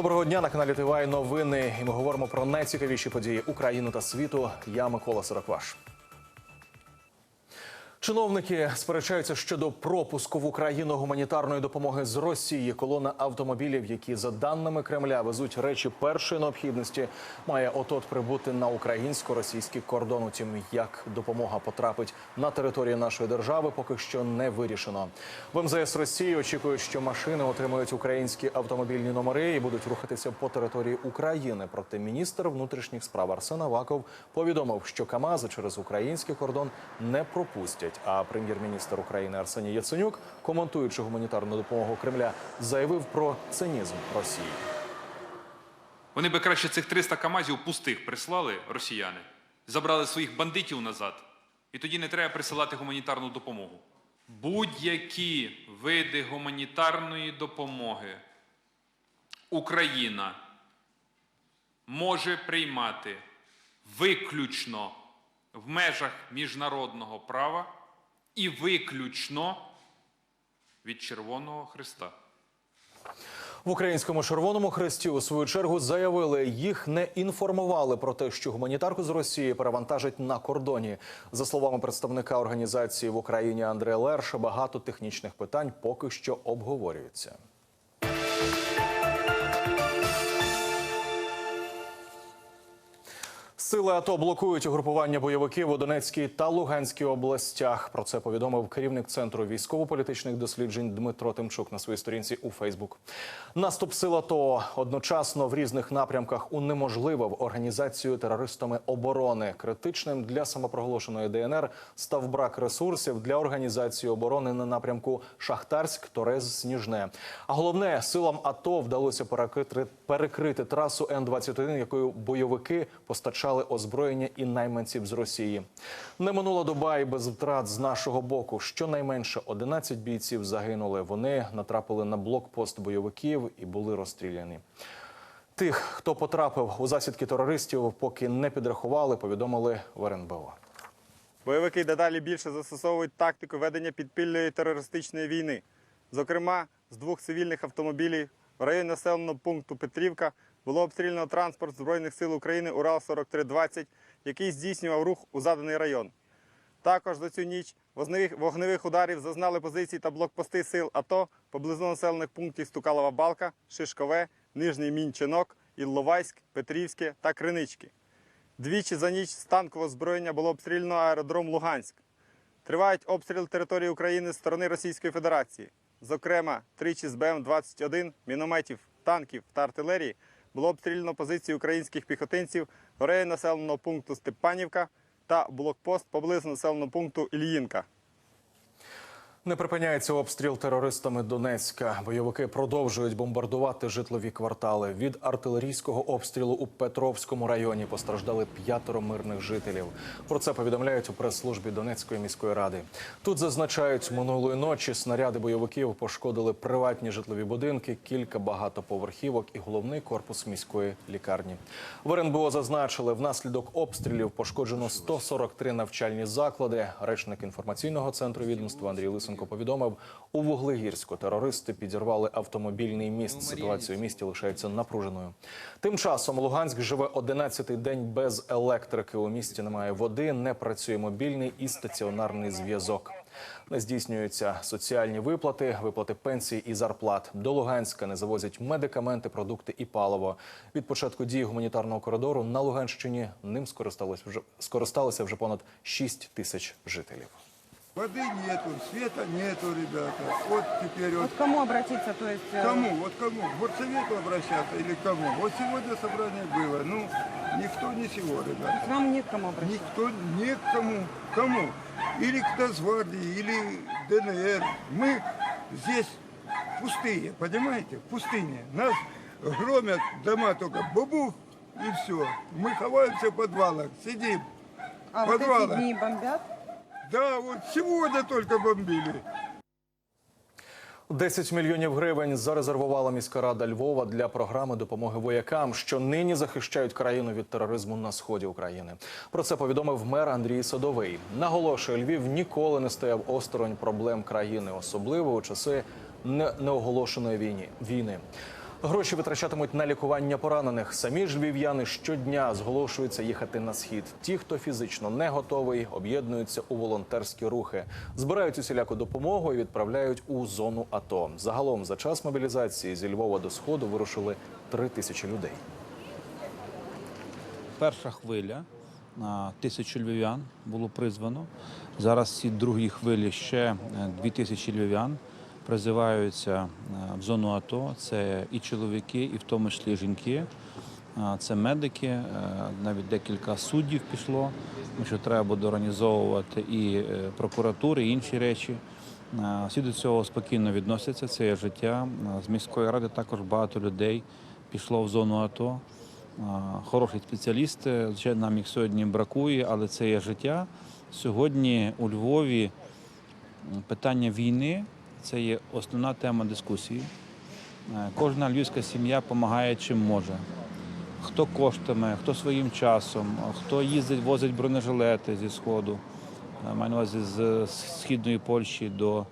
Доброго дня на каналі ТВА новини. І ми говоримо про найцікавіші події України та світу. Я Микола Сорокваш. Чиновники сперечаються щодо пропуску в Україну гуманітарної допомоги з Росії. Колона автомобілів, які за даними Кремля везуть речі першої необхідності, має отот прибути на українсько-російський кордон. Утім, як допомога потрапить на територію нашої держави, поки що не вирішено. В МЗС Росії очікують, що машини отримають українські автомобільні номери і будуть рухатися по території України. Проте міністр внутрішніх справ Арсен Аваков повідомив, що КАМАЗи через український кордон не пропустять. А прем'єр-міністр України Арсеній Яценюк, коментуючи гуманітарну допомогу Кремля, заявив про цинізм Росії. Вони би краще цих 300 КАМАЗів пустих прислали росіяни, забрали своїх бандитів назад, і тоді не треба присилати гуманітарну допомогу. Будь-які види гуманітарної допомоги Україна може приймати виключно в межах міжнародного права і виключно від Червоного Христа. В українському Червоному Хресті у свою чергу заявили, їх не інформували про те, що гуманітарку з Росії перевантажать на кордоні. За словами представника організації в Україні Андрея Лерша, багато технічних питань поки що обговорюються. Сили АТО блокують угрупування бойовиків у Донецькій та Луганській областях. Про це повідомив керівник центру військово-політичних досліджень Дмитро Тимчук на своїй сторінці у Фейсбук. Наступ сил АТО одночасно в різних напрямках унеможливив організацію терористами оборони. Критичним для самопроголошеної ДНР став брак ресурсів для організації оборони на напрямку Шахтарськ, Торез, Сніжне. А головне силам АТО вдалося перекрити, трасу Н-21, якою бойовики постачали озброєння і найманців з Росії. Не минула доба і без втрат з нашого боку. Щонайменше 11 бійців загинули. Вони натрапили на блокпост бойовиків і були розстріляні. Тих, хто потрапив у засідки терористів, поки не підрахували, повідомили в РНБО. Бойовики дедалі більше застосовують тактику ведення підпільної терористичної війни. Зокрема, з двох цивільних автомобілів в районі населеного пункту Петрівка було обстріляно транспорт Збройних сил України Урал-4320, який здійснював рух у заданий район. Також за цю ніч вогневих, ударів зазнали позиції та блокпости сил АТО поблизу населених пунктів Стукалова Балка, Шишкове, Нижній Мінчинок, Ілловайськ, Петрівське та Кринички. Двічі за ніч з танкового озброєння було обстріляно аеродром Луганськ. Тривають обстріл території України з сторони Російської Федерації. Зокрема, тричі з БМ-21, мінометів, танків та артилерії було обстріляно позиції українських піхотинців районі населеного пункту Степанівка та блокпост поблизу населеного пункту Ільїнка. Не припиняється обстріл терористами Донецька. Бойовики продовжують бомбардувати житлові квартали. Від артилерійського обстрілу у Петровському районі постраждали п'ятеро мирних жителів. Про це повідомляють у прес-службі Донецької міської ради. Тут зазначають, минулої ночі снаряди бойовиків пошкодили приватні житлові будинки, кілька багатоповерхівок і головний корпус міської лікарні. В РНБО зазначили, внаслідок обстрілів пошкоджено 143 навчальні заклади. Речник інформаційного центру відомства Андрій Лисенко повідомив, у Вуглегірську терористи підірвали автомобільний міст. Ситуація у місті лишається напруженою. Тим часом Луганськ живе 11-й день без електрики. У місті немає води, не працює мобільний і стаціонарний зв'язок. Не здійснюються соціальні виплати, виплати пенсій і зарплат. До Луганська не завозять медикаменти, продукти і паливо. Від початку дії гуманітарного коридору на Луганщині ним скористалися вже скористалися вже понад 6 тисяч жителів. Воды нету, света нету, ребята. Вот теперь вот Вот к кому обратиться, то есть... э, кому, вот кому, к горсовету обращаться или к кому? Вот сегодня собрание было, ну, никто ничего, ребята. К нам нет к кому обращаться. Никто, не к кому, кому? Или к Нацгвардии, или ДНР. Мы здесь пустые, понимаете, в пустыне. Нас громят дома только бубух и все. Мы ховаемся в подвалах, сидим. А вот подвала. эти дни бомбят? Да, вот сегодня только бомбили. 10 мільйонів гривень зарезервувала міська рада Львова для програми допомоги воякам, що нині захищають країну від тероризму на сході України. Про це повідомив мер Андрій Садовий. Наголошує, Львів ніколи не стояв осторонь проблем країни, особливо у часи не- неоголошеної війни. Гроші витрачатимуть на лікування поранених. Самі ж львів'яни щодня зголошуються їхати на схід. Ті, хто фізично не готовий, об'єднуються у волонтерські рухи, збирають усіляку допомогу і відправляють у зону АТО. Загалом за час мобілізації зі Львова до сходу вирушили три тисячі людей. Перша хвиля на тисячу львів'ян було призвано. Зараз ці другі хвилі ще е, дві тисячі львів'ян призиваються е, в зону АТО. Це і чоловіки, і в тому числі жінки. Е, Це медики, е, навіть декілька суддів пішло, тому що треба буде організовувати і прокуратури, і інші речі. Всі до цього спокійно відносяться, це є життя. З міської ради також багато людей пішло в зону АТО. Хороші спеціалісти, звичайно, нам їх сьогодні бракує, але це є життя. Сьогодні у Львові питання війни це є основна тема дискусії. Е, Кожна львівська сім'я допомагає чим може. Хто коштами, хто своїм часом, хто їздить, возить бронежилети зі сходу. Е, Маю на увазі з східної Польщі до,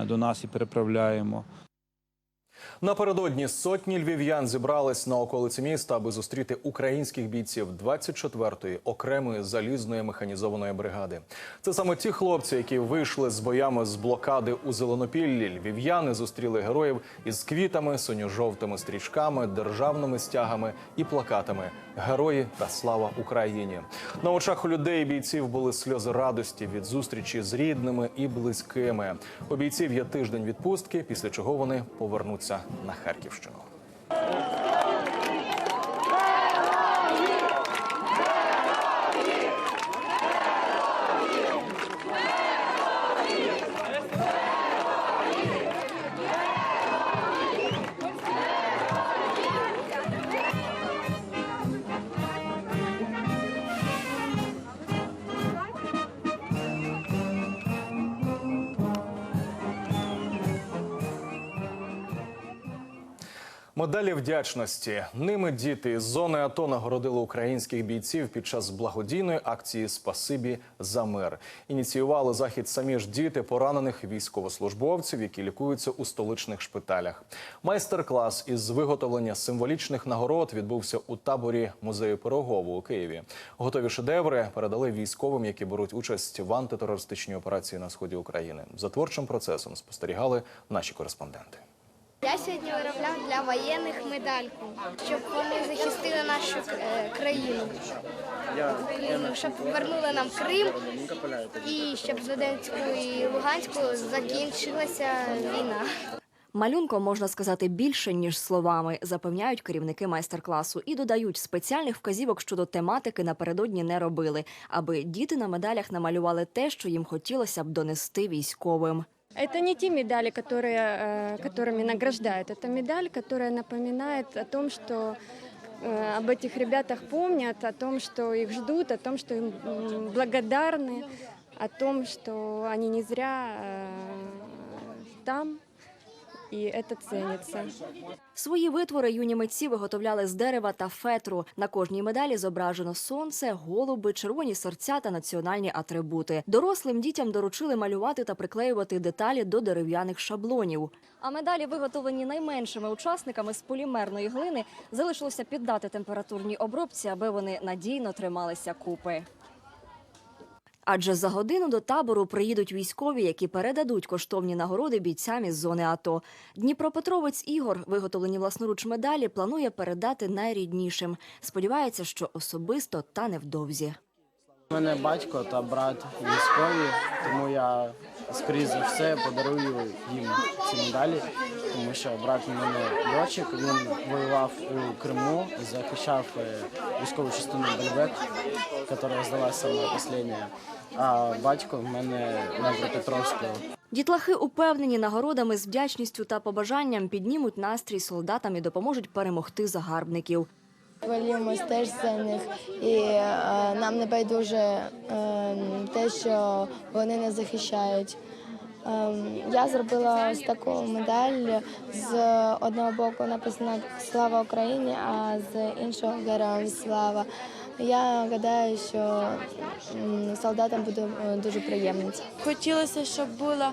е, до нас і переправляємо. Напередодні сотні львів'ян зібрались на околиці міста, аби зустріти українських бійців 24-ї окремої залізної механізованої бригади. Це саме ті хлопці, які вийшли з боями з блокади у Зеленопіллі. Львів'яни зустріли героїв із квітами, синьо-жовтими стрічками, державними стягами і плакатами Герої та слава Україні. На очах у людей бійців були сльози радості від зустрічі з рідними і близькими. У бійців є тиждень відпустки, після чого вони повернуться на Харківщину. Медалі вдячності ними діти з зони АТО нагородили українських бійців під час благодійної акції Спасибі за мир. Ініціювали захід самі ж діти поранених військовослужбовців, які лікуються у столичних шпиталях. Майстер-клас із виготовлення символічних нагород відбувся у таборі музею Пирогову у Києві. Готові шедеври передали військовим, які беруть участь в антитерористичній операції на сході України. За творчим процесом спостерігали наші кореспонденти. Я сьогодні виробляв для воєнних медальку, щоб вони захистили нашу е, країну, Україну, щоб повернули нам Крим і щоб з Донецьку і Луганську закінчилася війна. Малюнком можна сказати більше ніж словами, запевняють керівники майстер-класу і додають спеціальних вказівок щодо тематики напередодні не робили, аби діти на медалях намалювали те, що їм хотілося б донести військовим. Это не те медали, которые, э, которыми награждают. Это медаль, которая напоминает о том, что э, об этих ребятах помнят, о том, что их ждут, о том, что им м, благодарны, о том, что они не зря э, там, и это ценится. Свої витвори юні митці виготовляли з дерева та фетру. На кожній медалі зображено сонце, голуби, червоні серця та національні атрибути. Дорослим дітям доручили малювати та приклеювати деталі до дерев'яних шаблонів. А медалі, виготовлені найменшими учасниками з полімерної глини, залишилося піддати температурній обробці, аби вони надійно трималися купи. Адже за годину до табору приїдуть військові, які передадуть коштовні нагороди бійцям із зони АТО. Дніпропетровець Ігор, виготовлені власноруч медалі, планує передати найріднішим. Сподівається, що особисто та невдовзі. У мене батько та брат військові, тому я скоріш за все подарую їм ці медалі, тому що брат у мене льотчик, він воював у Криму, захищав е, військову частину Бельвек, яка здалася саме остання, а батько в мене на Дніпропетровського. Дітлахи упевнені нагородами з вдячністю та побажанням піднімуть настрій солдатам і допоможуть перемогти загарбників. Хвилюємось теж за них, і е, нам не байдуже е, те, що вони нас захищають. Е, я зробила ось таку медаль. З одного боку написано Слава Україні, а з іншого героям слава. Я гадаю, що солдатам буде е, дуже приємно. Хотілося, щоб була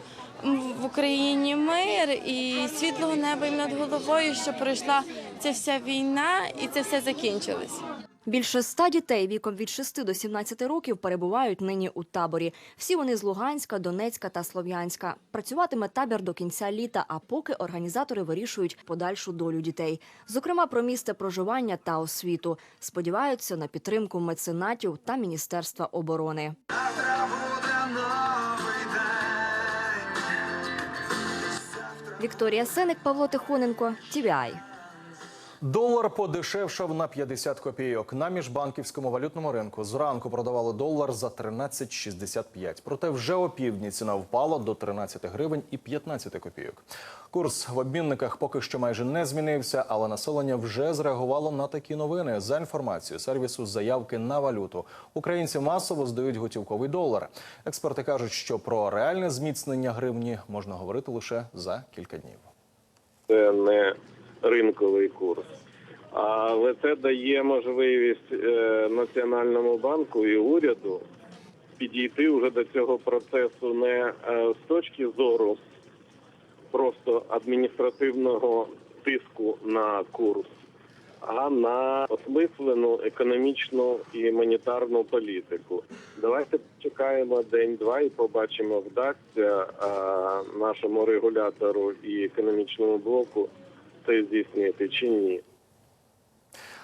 в Україні мир і світлого неба над головою, що пройшла ця вся війна і це все закінчилось. Більше ста дітей віком від 6 до 17 років перебувають нині у таборі. Всі вони з Луганська, Донецька та Слов'янська. Працюватиме табір до кінця літа, а поки організатори вирішують подальшу долю дітей. Зокрема, про місце проживання та освіту. Сподіваються на підтримку меценатів та Міністерства оборони. Вікторія Сеник, Павло Тихоненко, TVI. Долар подешевшав на 50 копійок. На міжбанківському валютному ринку зранку продавали долар за 13,65. Проте вже опівдні ціна впала до 13 гривень і 15 копійок. Курс в обмінниках поки що майже не змінився, але населення вже зреагувало на такі новини. За інформацією сервісу заявки на валюту. Українці масово здають готівковий долар. Експерти кажуть, що про реальне зміцнення гривні можна говорити лише за кілька днів. це не ринковий курс. Але це дає можливість е, Національному банку і уряду підійти вже до цього процесу не е, з точки зору просто адміністративного тиску на курс, а на осмислену економічну і монетарну політику. Давайте чекаємо день-два і побачимо, вдасться е, нашому регулятору і економічному блоку це здійснити чи ні.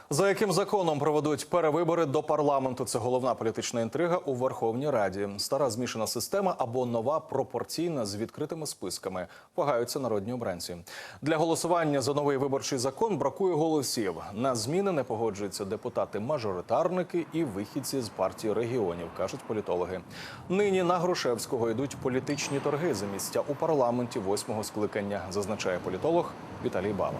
За яким законом проведуть перевибори до парламенту? Це головна політична інтрига у Верховній Раді. Стара змішана система або нова пропорційна з відкритими списками. Вагаються народні обранці. Для голосування за новий виборчий закон бракує голосів. На зміни не погоджуються депутати-мажоритарники і вихідці з партії регіонів, кажуть політологи. Нині на Грушевського йдуть політичні торги за місця у парламенті восьмого скликання, зазначає політолог Віталій Бала.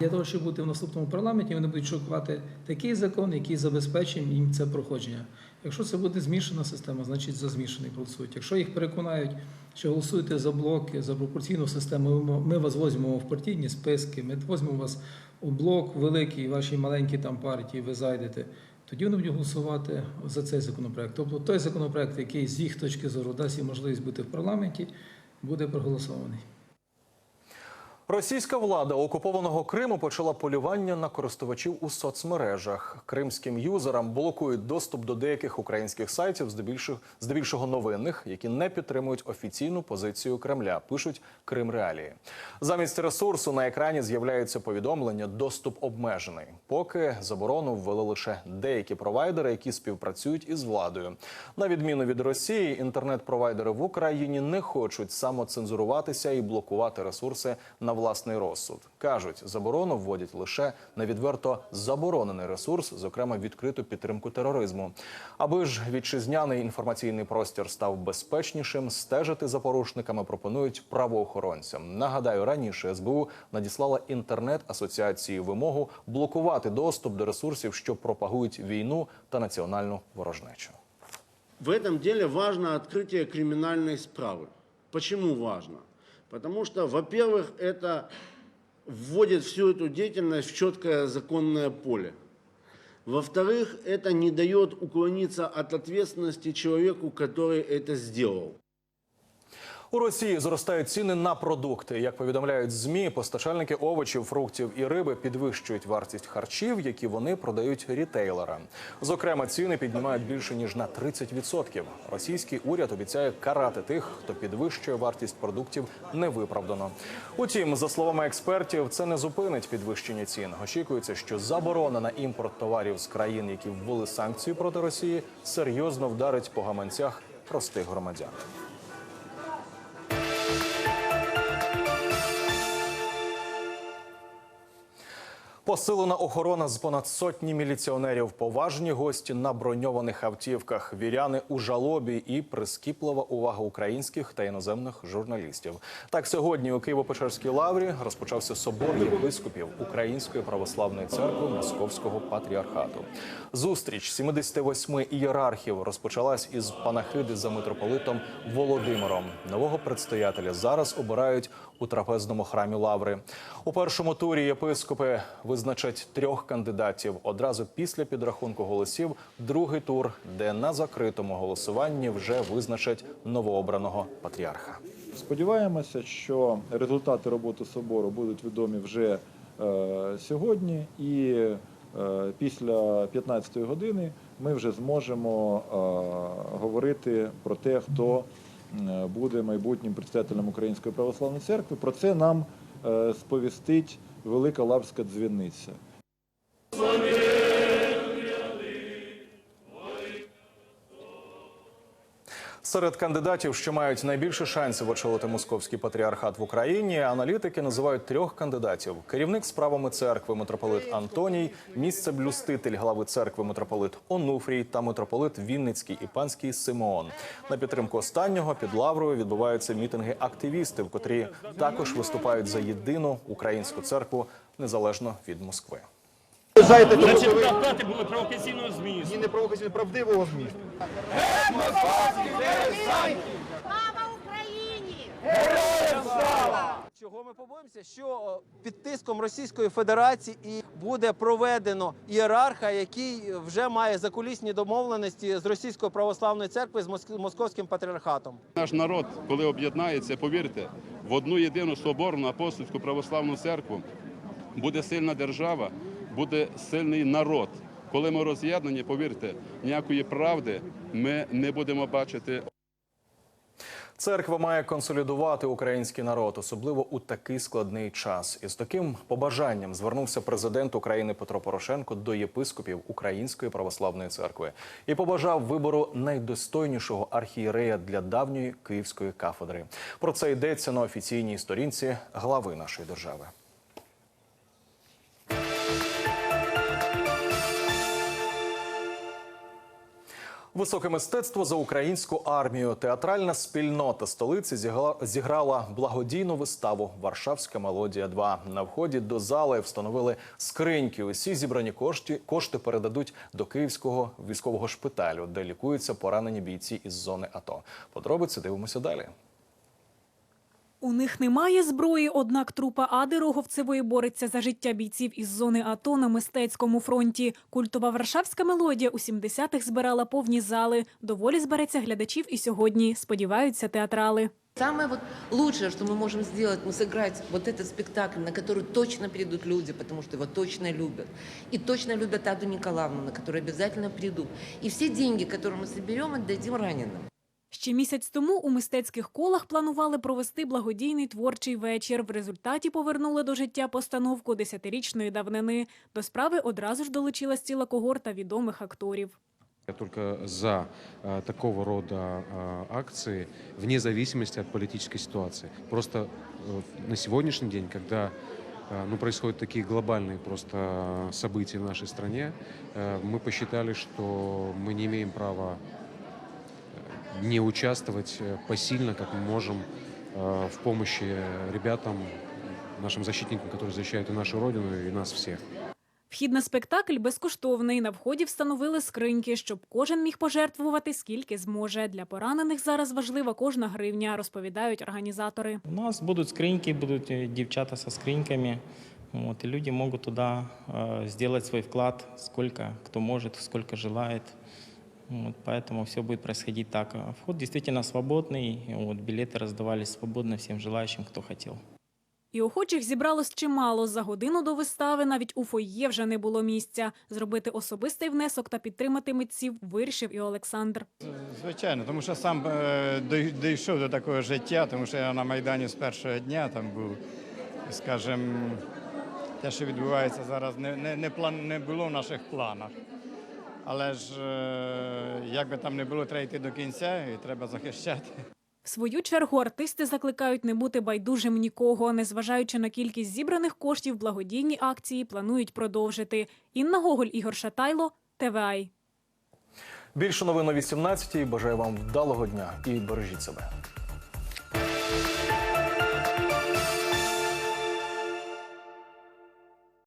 Для того, щоб бути в наступному парламенті, вони будуть шукати такий закон, який забезпечить їм це проходження. Якщо це буде змішана система, значить за змішаний голосують. Якщо їх переконають, що голосуєте за блоки, за пропорційну систему, ми- вас візьмемо в партійні списки, ми візьмемо вас у блок великий, ваші маленькі там партії, ви зайдете. Тоді вони будуть голосувати за цей законопроект. Тобто той законопроект, який з їх точки зору дасть їм можливість бути в парламенті, буде проголосований. Російська влада окупованого Криму почала полювання на користувачів у соцмережах. Кримським юзерам блокують доступ до деяких українських сайтів, здебільшого, здебільшого новинних, які не підтримують офіційну позицію Кремля. Пишуть Крим Реалії. Замість ресурсу на екрані з'являються повідомлення Доступ обмежений. Поки заборону ввели лише деякі провайдери, які співпрацюють із владою. На відміну від Росії, інтернет-провайдери в Україні не хочуть самоцензуруватися і блокувати ресурси на власний розсуд. кажуть, заборону вводять лише на відверто заборонений ресурс, зокрема відкриту підтримку тероризму. Аби ж вітчизняний інформаційний простір став безпечнішим, стежити за порушниками пропонують правоохоронцям. Нагадаю, раніше СБУ надіслала інтернет-асоціації вимогу блокувати доступ до ресурсів, що пропагують війну та національну ворожнечу. В этом деле важно открытие криминальной справы. Почему важно? Потому что, во-первых, это вводит всю эту деятельность в четкое законное поле. Во-вторых, это не дает уклониться от ответственности человеку, который это сделал. У Росії зростають ціни на продукти. Як повідомляють змі, постачальники овочів, фруктів і риби підвищують вартість харчів, які вони продають рітейлерам. Зокрема, ціни піднімають більше ніж на 30%. Російський уряд обіцяє карати тих, хто підвищує вартість продуктів невиправдано. Утім, за словами експертів, це не зупинить підвищення цін. Очікується, що заборона на імпорт товарів з країн, які ввели санкції проти Росії, серйозно вдарить по гаманцях простих громадян. Посилена охорона з понад сотні міліціонерів, поважні гості на броньованих автівках, віряни у жалобі і прискіплива увага українських та іноземних журналістів. Так сьогодні у Києво-Печерській лаврі розпочався собор єпископів Української православної церкви Московського патріархату. Зустріч 78 ієрархів розпочалась із панахиди за митрополитом Володимиром. Нового предстоятеля зараз обирають у трапезному храмі Лаври. У першому турі єпископи визначать трьох кандидатів. Одразу після підрахунку голосів другий тур, де на закритому голосуванні вже визначать новообраного патріарха. Сподіваємося, що результати роботи собору будуть відомі вже е, сьогодні, і е, після 15-ї години ми вже зможемо е, говорити про те, хто буде майбутнім представителем Української православної церкви. Про це нам е, сповістить Велика Лавська дзвіниця. Серед кандидатів, що мають найбільше шансів очолити московський патріархат в Україні, аналітики називають трьох кандидатів: керівник справами церкви митрополит Антоній, місцеблюститель глави церкви митрополит Онуфрій та митрополит Вінницький і панський Симеон. На підтримку останнього під лаврою відбуваються мітинги активістів, котрі також виступають за єдину українську церкву незалежно від Москви. Значить, трактати були провокаційного змісту. Ні, не провокаційного, правдивого змісту. Слава Україні! Героям! Чого ми побоїмося? Що під тиском Російської Федерації і буде проведено ієрарха, який вже має закулісні домовленості з Російською православною церквою з Моск- московським патріархатом. Наш народ, коли об'єднається, повірте, в одну єдину соборну апостольську православну церкву буде сильна держава, буде сильний народ. Коли ми роз'єднані, повірте, ніякої правди ми не будемо бачити. Церква має консолідувати український народ, особливо у такий складний час. І з таким побажанням звернувся президент України Петро Порошенко до єпископів Української православної церкви і побажав вибору найдостойнішого архієрея для давньої київської кафедри. Про це йдеться на офіційній сторінці глави нашої держави. Високе мистецтво за українську армію. Театральна спільнота столиці зіграла благодійну виставу Варшавська мелодія 2 На вході до зали встановили скриньки. Усі зібрані кошти кошти передадуть до київського військового шпиталю, де лікуються поранені бійці із зони АТО. Подробиці дивимося далі. У них немає зброї, однак трупа Ади Роговцевої бореться за життя бійців із зони АТО на мистецькому фронті. Культова варшавська мелодія у 70-х збирала повні зали. Доволі збереться глядачів і сьогодні, сподіваються театрали. Самое вот лучшее, что мы можем сделать, мы сыграть вот этот спектакль, на который точно придут люди, потому что его точно любят. И точно любят Аду Николаевну, на которую обязательно придут. И все деньги, которые мы соберем, отдадим раненым. Ще місяць тому у мистецьких колах планували провести благодійний творчий вечір. В результаті повернули до життя постановку десятирічної давнини. До справи одразу ж долучилась ціла когорта відомих акторів. Я только за э, такого рода э, акции, вне зависимости от политической ситуации. Просто э, на сегодняшний день, когда э, ну, происходят такие глобальные просто события в нашей стране, э, мы посчитали, что мы не имеем права э, не участвовать э, посильно, как мы можем, э, в помощи ребятам, нашим защитникам, которые защищают и нашу Родину, и нас всех. Вхід на спектакль безкоштовний. На вході встановили скриньки, щоб кожен міг пожертвувати скільки зможе. Для поранених зараз важлива кожна гривня, розповідають організатори. У нас будут скриньки, будут э, девчата со скриньками. Вот, и люди могут туда э, сделать свой вклад, сколько кто может, сколько желает. Вот, поэтому все будет происходить так. А Вход действительно свободный. Вот, билеты раздавались свободно всем желающим, кто хотел. І охочих зібралось чимало. За годину до вистави навіть у фойє вже не було місця. Зробити особистий внесок та підтримати митців вирішив і Олександр. Звичайно, тому що сам е, дой- дійшов до такого життя, тому що я на Майдані з першого дня там був, скажімо, те, що відбувається зараз, не, не, не, план, не було в наших планах. Але ж е, як би там не було, треба йти до кінця і треба захищати. В свою чергу артисти закликають не бути байдужим нікого. Незважаючи на кількість зібраних коштів, благодійні акції планують продовжити. Інна Гоголь, Ігор Шатайло, ТВАЙ. Більше новин о 18-й. Бажаю вам вдалого дня і бережіть себе.